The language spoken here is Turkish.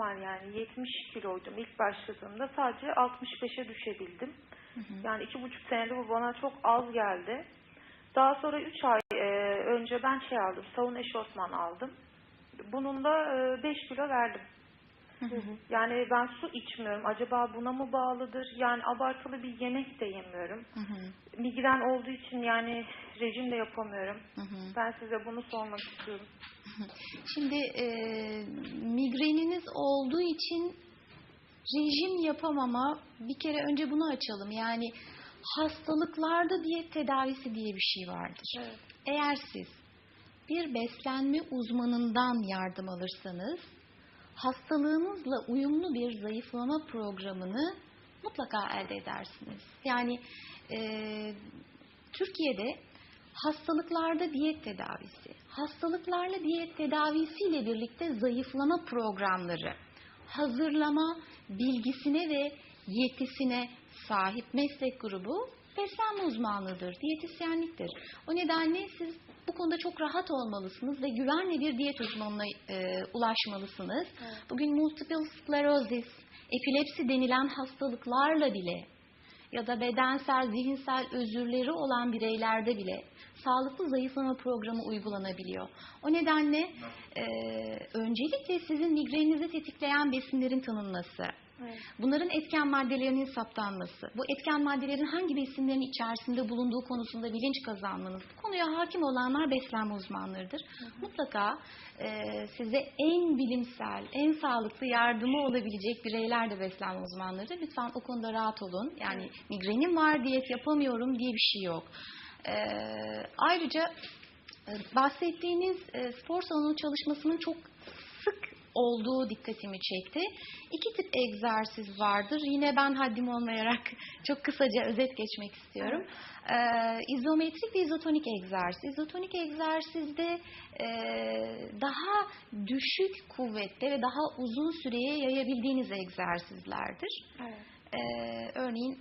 var yani 70 kiloydum ilk başladığımda sadece 65'e düşebildim. Yani iki buçuk senede bu bana çok az geldi. Daha sonra 3 ay e, önce ben şey aldım, savun eşofman aldım. Bunun da 5 kilo verdim. Yani ben su içmiyorum. Acaba buna mı bağlıdır? Yani abartılı bir yemek de yemiyorum. Hı hı, Migren olduğu için yani rejim de yapamıyorum. hı hı. Ben size bunu sormak istiyorum. Şimdi e, migreniniz olduğu için rejim yapamama bir kere önce bunu açalım. Yani hastalıklarda diyet tedavisi diye bir şey vardır. Evet. Eğer siz bir beslenme uzmanından yardım alırsanız hastalığınızla uyumlu bir zayıflama programını mutlaka elde edersiniz. Yani e, Türkiye'de hastalıklarda diyet tedavisi, hastalıklarla diyet tedavisiyle birlikte zayıflama programları hazırlama bilgisine ve yetisine sahip meslek grubu beslenme uzmanlığıdır, diyetisyenliktir. O nedenle siz bu konuda çok rahat olmalısınız ve güvenle bir diyet uzmanına e, ulaşmalısınız. Evet. Bugün multiple sklerosis, epilepsi denilen hastalıklarla bile ya da bedensel, zihinsel özürleri olan bireylerde bile sağlıklı zayıflama programı uygulanabiliyor. O nedenle e, öncelikle sizin migreninizi tetikleyen besinlerin tanınması, Evet. bunların etken maddelerinin saptanması, bu etken maddelerin hangi besinlerin içerisinde bulunduğu konusunda bilinç kazanmanız, bu konuya hakim olanlar beslenme uzmanlarıdır. Mutlaka e, size en bilimsel, en sağlıklı yardımı olabilecek bireyler de beslenme uzmanlarıdır. Lütfen o konuda rahat olun. Yani migrenim var, diyet yapamıyorum diye bir şey yok. E, ayrıca e, bahsettiğiniz e, spor salonu çalışmasının çok olduğu dikkatimi çekti. İki tip egzersiz vardır. Yine ben haddim olmayarak çok kısaca özet geçmek istiyorum. Ee, izometrik ve izotonik egzersiz. İzotonik egzersizde e, daha düşük kuvvette ve daha uzun süreye yayabildiğiniz egzersizlerdir. Evet. Ee, örneğin